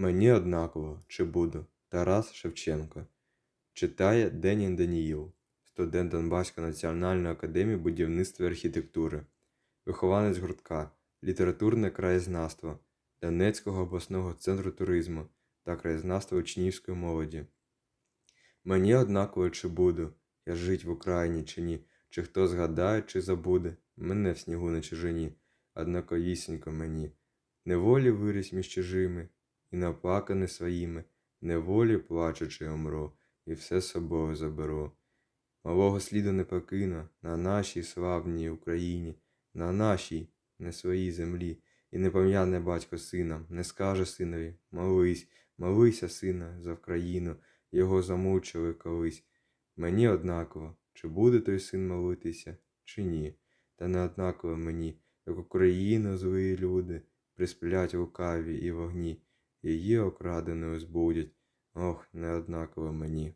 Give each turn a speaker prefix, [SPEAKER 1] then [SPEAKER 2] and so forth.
[SPEAKER 1] Мені однаково, чи буду. Тарас Шевченко. Читає Денін Даніїл, студент Донбаської національної академії будівництва і архітектури, вихованець гуртка, літературне краєзнавство Донецького обласного центру туризму та краєзнавства учнівської молоді. Мені однаково, чи буду я жить в Україні чи ні, чи хто згадає, чи забуде мене в снігу на чужині, однаковісінько мені. Неволі виріс між чужими, і наплаканий своїми, неволі плачучи умру, і все з собою заберу. Малого сліду не покину на нашій славній Україні, на нашій, не своїй землі, і не пом'яне батько сина, не скаже синові, молись, молися, сина, за Вкраїну, його замучили колись. Мені однаково, чи буде той син молитися, чи ні, та не однаково мені, як Україну злі люди присплять лукаві і вогні, її окраденою збудять, ох, не однаково мені.